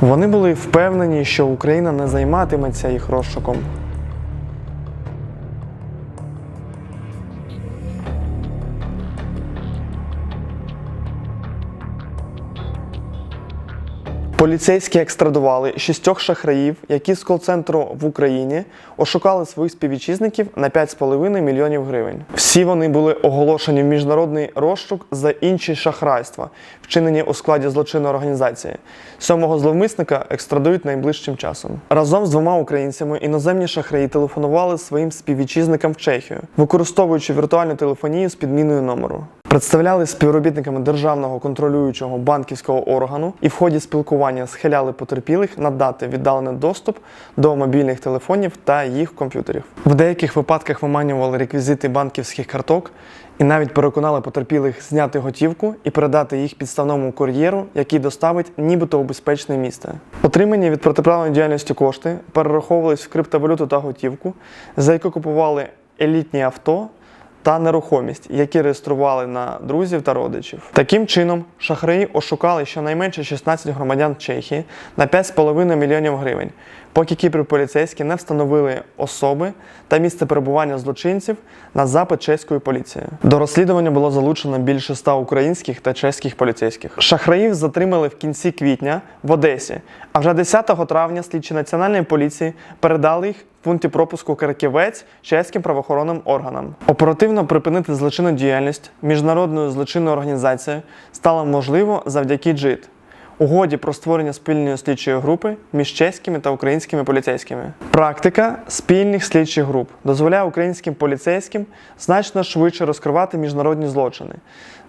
Вони були впевнені, що Україна не займатиметься їх розшуком. Поліцейські екстрадували шістьох шахраїв, які з кол-центру в Україні ошукали своїх співвітчизників на 5,5 мільйонів гривень. Всі вони були оголошені в міжнародний розшук за інші шахрайства, вчинені у складі злочинної організації. Сьомого зловмисника екстрадують найближчим часом. Разом з двома українцями іноземні шахраї телефонували своїм співвітчизникам в Чехію, використовуючи віртуальну телефонію з підміною номеру. Представляли співробітниками державного контролюючого банківського органу і в ході спілкування схиляли потерпілих надати віддалений доступ до мобільних телефонів та їх комп'ютерів. В деяких випадках виманювали реквізити банківських карток і навіть переконали потерпілих зняти готівку і передати їх підставному кур'єру, який доставить нібито у безпечне місце. Отримані від протиправної діяльності кошти перераховувались в криптовалюту та готівку, за яку купували елітні авто та нерухомість, які реєстрували на друзів та родичів. Таким чином, шахраї ошукали щонайменше 16 громадян Чехії на 5,5 мільйонів гривень, поки кіпрполіцейські не встановили особи та місце перебування злочинців на запит чеської поліції. До розслідування було залучено більше 100 українських та чеських поліцейських. Шахраїв затримали в кінці квітня в Одесі, а вже 10 травня слідчі національної поліції передали їх в пункті пропуску Карківець чеським правоохоронним органам. Оперативно припинити злочинну діяльність міжнародною злочинною організацією стало можливо завдяки ДЖИТ угоді про створення спільної слідчої групи між чеськими та українськими поліцейськими. Практика спільних слідчих груп дозволяє українським поліцейським значно швидше розкривати міжнародні злочини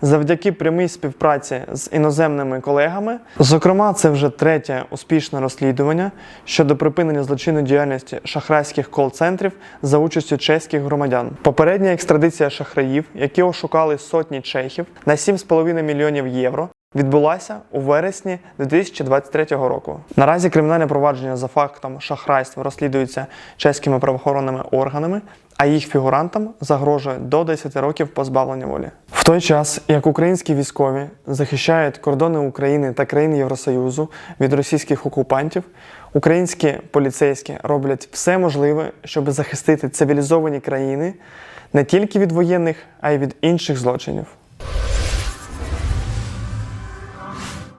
завдяки прямій співпраці з іноземними колегами. Зокрема, це вже третє успішне розслідування щодо припинення злочинної діяльності шахрайських кол-центрів за участю чеських громадян. Попередня екстрадиція шахраїв, які ошукали сотні чехів на 7,5 мільйонів євро. Відбулася у вересні 2023 року. Наразі кримінальне провадження за фактом шахрайства розслідується чеськими правоохоронними органами, а їх фігурантам загрожує до 10 років позбавлення волі. В той час, як українські військові захищають кордони України та країн Євросоюзу від російських окупантів, українські поліцейські роблять все можливе, щоб захистити цивілізовані країни не тільки від воєнних, а й від інших злочинів.